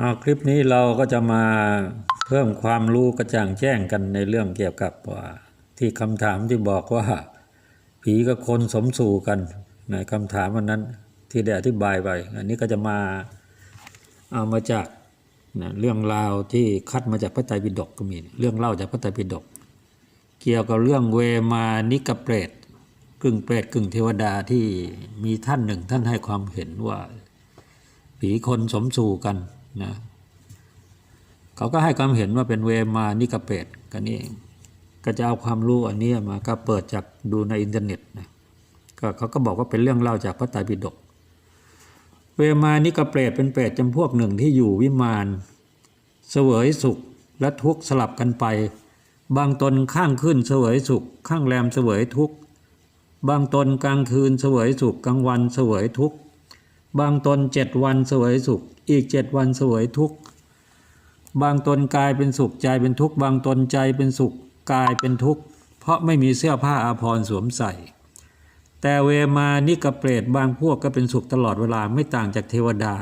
อ่าคลิปนี้เราก็จะมาเพิ่มความรู้กระจ่างแจ้งกันในเรื่องเกี่ยวกับที่คำถามที่บอกว่า ผีกับคนสมสู่กันในคำถามวันนั้นที่ได้อธิบายไป อันนี้ก็จะมาเอามาจากนะเรื่องราวที่คัดมาจากพระไตรปิฎกก็มีเรื่องเล่าจากพระไตรปิฎกเกี่ยวกับเรื่องเวมานิกเปรตกึ่งเปรตกึ่งเทวดาที่มีท่านหนึ่งท่านให้ความเห็นว่า ผีคนสมสู่กัน นะเขาก็ให้ความเห็นว่าเป็นเวมานิกเปตกันนี่เองก็จะเอาความรู้อันนี้มาก็เปิดจากดูในอินเทอร์เน็ตนะก็เขาก็บอกว่าเป็นเรื่องเล่าจากพระไตรปิฎกเวมานิกเปตเป็นเปรตจำพวกหนึ่งที่อยู่วิมานเสวยสุขและทุกข์สลับกันไป บางตนข้างขึ้นเสวยสุข ข้างแรมเสวยทุกข์บางตนกลางคืนเสวยสุขกลางวันเสวยทุกข์ บางตนเจ็ดวันสวยสุข อีกเจ็ดวันสวยทุกข์ บางตนกายเป็นสุขใจเป็นทุกข์ บางตนใจเป็นสุขกายเป็นทุกข์ เพราะไม่มีเสื้อผ้าอาภรณ์สวมใส่ แต่เวมานิกเปรตบางพวกก็เป็นสุขตลอดเวลาไม่ต่างจากเทวดา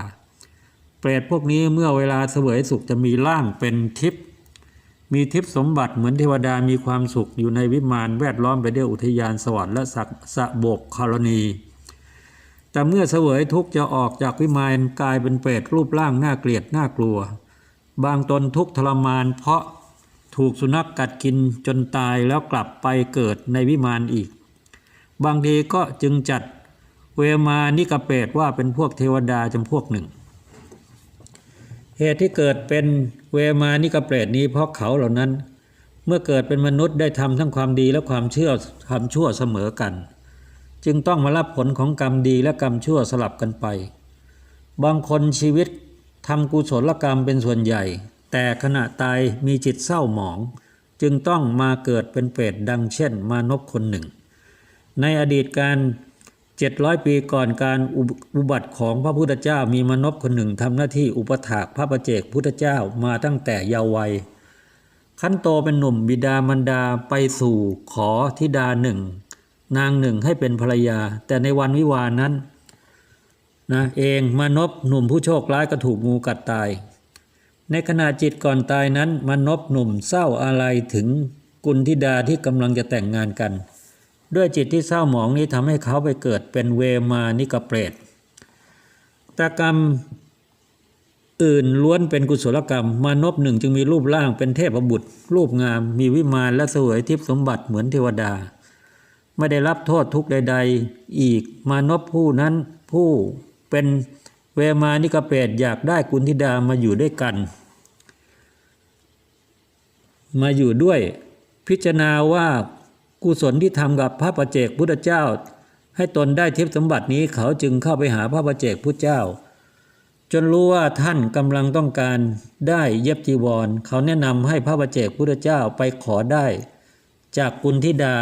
เปรตพวกนี้เมื่อเวลาเสวยสุขจะมีร่างเป็นทิพย์มีทิพย์สมบัติเหมือนเทวดามีความสุขอยู่ในวิมานแวดล้อมไปด้วยอุทยานสวรรค์และสักสะโบกคารณี แต่เมื่อเสวยทุกจะออกจากวิมานกลายเป็นเปรตรูปร่างน่าเกลียดน่ากลัว บางตนทุกทรมาน เพราะถูกสุนัขกกัดกินจนตายแล้วกลับไปเกิดในวิมานอีก บางทีก็จึงจัดเวมานิกเปรตว่าเป็นพวกเทวดาจำพวกหนึ่ง เหตุที่เกิดเป็นเวมานิกเปรตนี้เพราะเขาเหล่านั้น เมื่อเกิดเป็นมนุษย์ได้ทำทั้งความดีและความเชื่อความชั่วเสมอกัน จึงต้องมารับผลของกรรมดีและกรรมชั่วสลับกันไป บางคนชีวิตทำกุศลกรรมเป็นส่วนใหญ่ แต่ขณะตายมีจิตเศร้าหมอง จึงต้องมาเกิดเป็นเปรตดังเช่น มานพคนหนึ่ง ในอดีตการ700 ปีก่อนการอุบัติของพระพุทธเจ้ามีมนพคนหนึ่งทำหน้าที่อุปถากพระประเจกพุทธเจ้ามาตั้งแต่เยาว์วัยขั้นโตเป็นหนุ่มบิดามารดาไปสู่ขอธิดาหนึ่ง นางหนึ่งให้เป็นภรรยา แต่ในวันวิวาห์นั้นนะเองมานพหนุ่มผู้โชคร้ายก็ถูกงูกัดตาย ในขณะจิตก่อนตายนั้นมานพหนุ่มเศร้าอะไรถึงกุลธิดาที่กำลังจะแต่งงานกัน ด้วยจิตที่เศร้าหมองนี้ทำให้เขาไปเกิดเป็นเวมานิกเปรตตกรรมอื่นล้วนเป็นกุศลกรรม มานพหนึ่งจึงมีรูปร่างเป็นเทพบุตร รูปงาม มีวิมานและสวยทิพย์สมบัติเหมือนเทวดา ไม่ได้รับโทษทุกใด ๆ อีกมานพผู้นั้นผู้เป็นเวมานิกเปรตอยากได้กุณธิดามาอยู่ด้วยกัน มาอยู่ด้วย พิจารณาว่ากุศลที่ทำกับพระประเจกพุทธเจ้า ให้ตนได้ทิพสมบัตินี้เขาจึงเข้าไปหาพระประเจกพุทธเจ้า จนรู้ว่าท่านกำลังต้องการได้เย็บจีวร เขาแนะนำให้พระประเจกพุทธเจ้าไปขอได้ จากกุณธิดา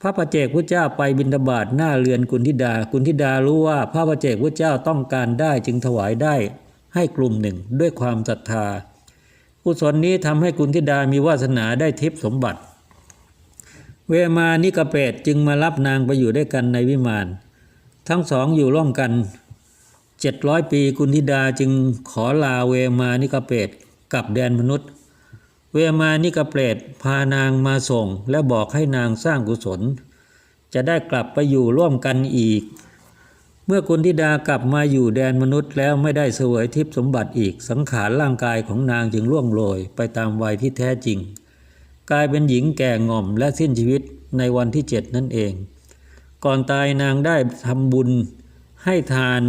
พระประเจกพุทธเจ้าไปบิณฑบาตหน้าเรือนกุณธิดา กุณธิดารู้ว่าพระประเจกพุทธเจ้าต้องการได้จึงถวายได้ให้กลุ่มหนึ่งด้วยความศรัทธากุศลนี้ทำให้กุณธิดามีวาสนาได้ทิพย์สมบัติ เวมานิกเปรตจึงมารับนางไปอยู่ด้วยกันในวิมาน ทั้งสองอยู่ร่วมกันเจ็ดร้อยปีกุณธิดาจึงขอลาเวมานิกเปรตกับแดนมนุษย์ เวมานิกเปรตพานางมาส่ง และบอกให้นางสร้างกุศล จะได้กลับไปอยู่ร่วมกันอีก เมื่อกุณธิดากลับมาอยู่แดนมนุษย์แล้วไม่ได้เสวยทิพยสมบัติอีกสังขารร่างกายของนางจึงล่วงโรยไปตามวัยที่แท้จริง กลายเป็นหญิงแก่ง่อมและสิ้นชีวิตในวันที่เจ็ดนั่นเอง ก่อนตายนางได้ทำบุญให้ทาน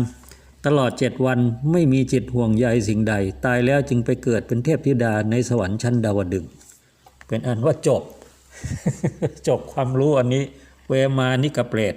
ตลอดเจ็ดวันไม่มีจิตห่วงใยสิ่งใด ตายแล้วจึงไปเกิดเป็นเทพธิดาในสวรรค์ชั้นดาวดึง เป็นอันว่าจบ จบความรู้อันนี้ เวมานิกเปรต